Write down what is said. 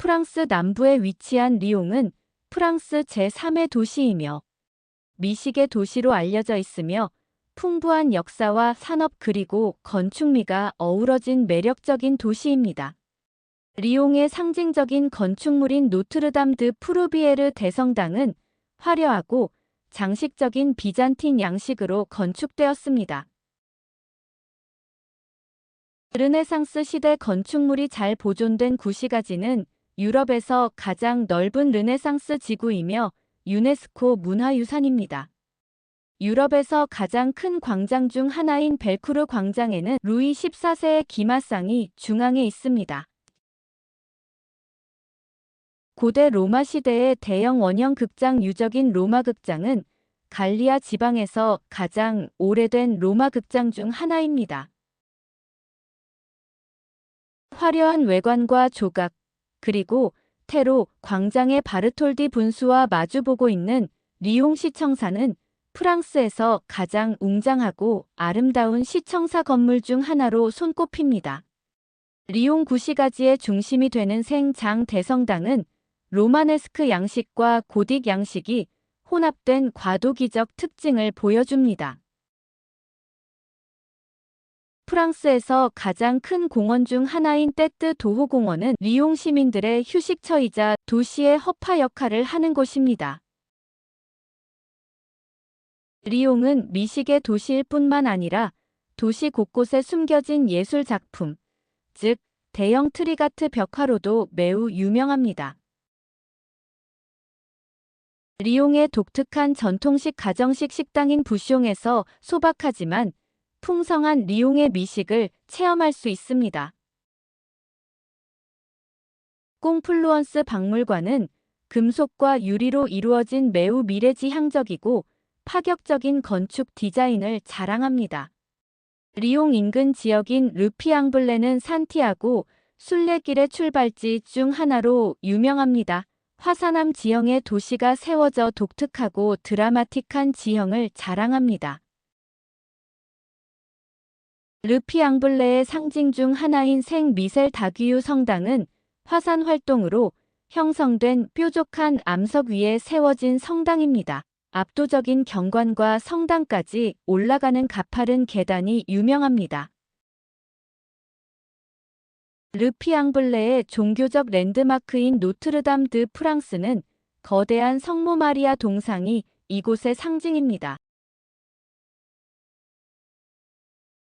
프랑스 남부에 위치한 리옹은 프랑스 제3의 도시이며 미식의 도시로 알려져 있으며 풍부한 역사와 산업 그리고 건축미가 어우러진 매력적인 도시입니다. 리옹의 상징적인 건축물인 노트르담 드 프루비에르 대성당은 화려하고 장식적인 비잔틴 양식으로 건축되었습니다. 르네상스 시대 건축물이 잘 보존된 구시가지는 유럽에서 가장 넓은 르네상스 지구이며 유네스코 문화유산입니다. 유럽에서 가장 큰 광장 중 하나인 벨쿠르 광장에는 루이 14세의 기마상이 중앙에 있습니다. 고대 로마 시대의 대형 원형 극장 유적인 로마 극장은 갈리아 지방에서 가장 오래된 로마 극장 중 하나입니다. 화려한 외관과 조각, 그리고 테로 광장의 바르톨디 분수와 마주보고 있는 리옹 시청사는 프랑스에서 가장 웅장하고 아름다운 시청사 건물 중 하나로 손꼽힙니다. 리옹 구시가지의 중심이 되는 생장 대성당은 로마네스크 양식과 고딕 양식이 혼합된 과도기적 특징을 보여줍니다. 프랑스에서 가장 큰 공원 중 하나인 떼뜨 도호공원은 리옹 시민들의 휴식처이자 도시의 허파 역할을 하는 곳입니다. 리옹은 미식의 도시일 뿐만 아니라 도시 곳곳에 숨겨진 예술 작품, 즉 대형 트리가트 벽화로도 매우 유명합니다. 리옹의 독특한 전통식 가정식 식당인 부숑에서 소박하지만 풍성한 리옹의 미식을 체험할 수 있습니다. 꽁플루언스 박물관은 금속과 유리로 이루어진 매우 미래지향적이고 파격적인 건축 디자인을 자랑합니다. 리옹 인근 지역인 르피앙블레는 산티아고 순례길의 출발지 중 하나로 유명합니다. 화산암 지형의 도시가 세워져 독특하고 드라마틱한 지형을 자랑합니다. 르피앙블레의 상징 중 하나인 생 미셀 다귀유 성당은 화산 활동으로 형성된 뾰족한 암석 위에 세워진 성당입니다. 압도적인 경관과 성당까지 올라가는 가파른 계단이 유명합니다. 르피앙블레의 종교적 랜드마크인 노트르담 드 프랑스는 거대한 성모 마리아 동상이 이곳의 상징입니다.